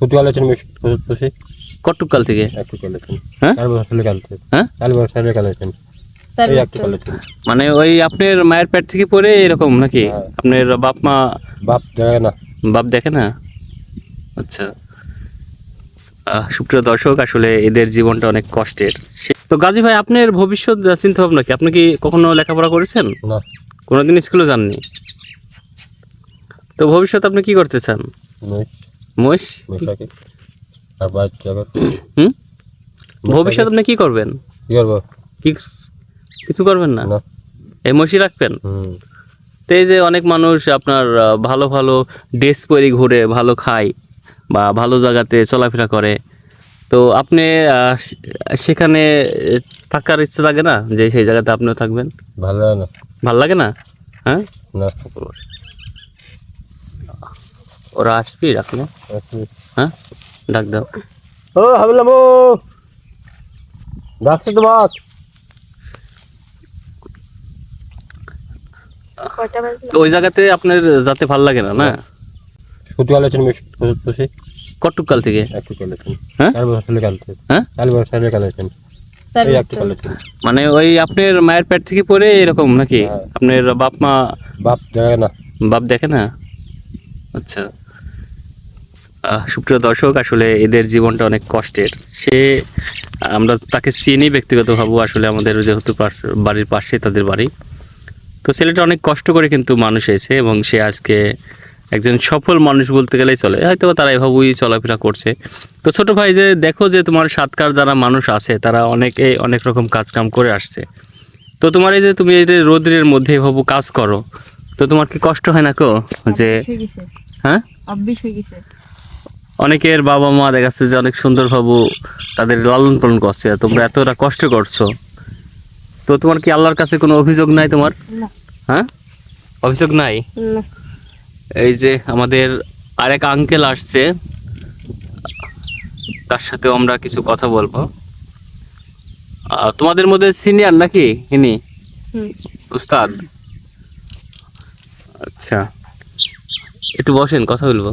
শুধু আলোচনা বসে। কটুকাল থেকে? হ্যাঁ? হ্যাঁ? মানে ওই আপনার মায়ের পেট থেকে পড়ে এরকম নাকি? হ্যাঁ। আপনার বাপ মা বাপ জায়গা না। বাপ দেখে না? আচ্ছা। আহ, সুপ্রিয় দর্শক আসলে এদের জীবনটা অনেক কষ্টের। তো গাজী ভাই আপনার ভবিষ্যৎ চিন্তা ভাবনা কি? আপনি কি কখনো লেখাপড়া করেছেন? না। কোনোদিন স্কুলে যাননি? তো ভবিষ্যৎ আপনি কি করতে চান? মহিষ? আর বাইক হুম? ভবিষ্যৎ আপনি কি করবেন? কি করব? কি কিছু করবেন না? না। এই মহিষই রাখবেন? হুম। তো এই যে অনেক মানুষ আপনার ভালো ভালো ড্রেস পরে ঘুরে ভালো খায় বা ভালো জায়গাতে চলাফেরা করে। তো আপনি সেখানে থাকার ইচ্ছা থাকে না? যে সেই জায়গাতে আপনিও থাকবেন? ভালো লাগে না। ভালো লাগে না? হ্যাঁ? না। ওরা আসবি রাখলে হ্যাঁ ডাক দাও ও হাবিলাম ও ডাকছে তো বাস তো ওই জায়গাতে আপনার যাতে ভালো লাগে না না? বসে থেকে। একটু আলোচনা হ্যাঁ? চার বছর লেগে আলোচনা হ্যাঁ? চার বছর মানে ওই আপনার মায়ের পেট থেকে পড়ে এরকম নাকি? হ্যাঁ। আপনার বাপ মা বাপ জায়গা না। বাপ দেখে না? আচ্ছা। সুপ্রিয় দর্শক, আসলে এদের জীবনটা অনেক কষ্টের। সে, আমরা তাকে চিনি ব্যক্তিগতভাবে আসলে আমাদের যেহেতু বাড়ির পাশে তাদের বাড়ি। তো ছেলেটা অনেক কষ্ট করে কিন্তু মানুষ হয়েছে এবং সে আজকে একজন সফল মানুষ বলতে গেলেই চলে। হয়তো তারা এভাবেই চলাফেরা করছে। তো ছোট ভাই, যে দেখো যে তোমার সাতকার যারা মানুষ আছে, তারা অনেকে অনেক রকম কাজ কাম করে আসছে। তো তোমার এই যে তুমি এই রোদ্রের মধ্যে এভাবে কাজ করো তো তোমার কি কষ্ট হয় না কো? যে হ্যাঁ হয়ে? অনেকের বাবা মা দেখা যাচ্ছে যে অনেক সুন্দর সুন্দরভাবে তাদের লালন পালন করছে তোমরা এতটা কষ্ট করছ। তো তোমার কি আল্লাহর কাছে কোনো অভিযোগ নাই তোমার? হ্যাঁ? অভিযোগ নাই? এই যে আমাদের আরেক আঙ্কেল আসছে তার সাথেও আমরা কিছু কথা বলব। তোমাদের মধ্যে সিনিয়র নাকি ইনি? উস্তাদ? আচ্ছা। একটু বসেন কথা বলব।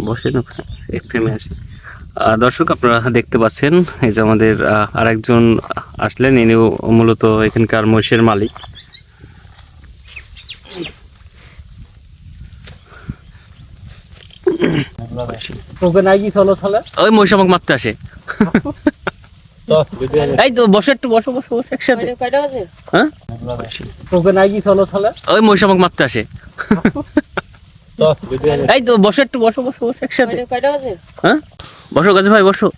বসেন এক ফ্রেমে আসি আহ, দর্শক আপনারা দেখতে পাচ্ছেন এই যে আমাদের আরেকজন আসলেন ইনিও মূলত এখানকার মহিষের মালিক। ওই মহিষ আমাকে মারতে আসে। এই তো বসে একটু বসো বসো বসো একসাথে। হ্যাঁ? ওকে নাই কি চলো তাহলে ওই মহিষ আমাকে মারতে আসে। এই তো বসে একটু বসো বসো বসো একসাথে। হ্যাঁ? বসো গাছে ভাই বসো।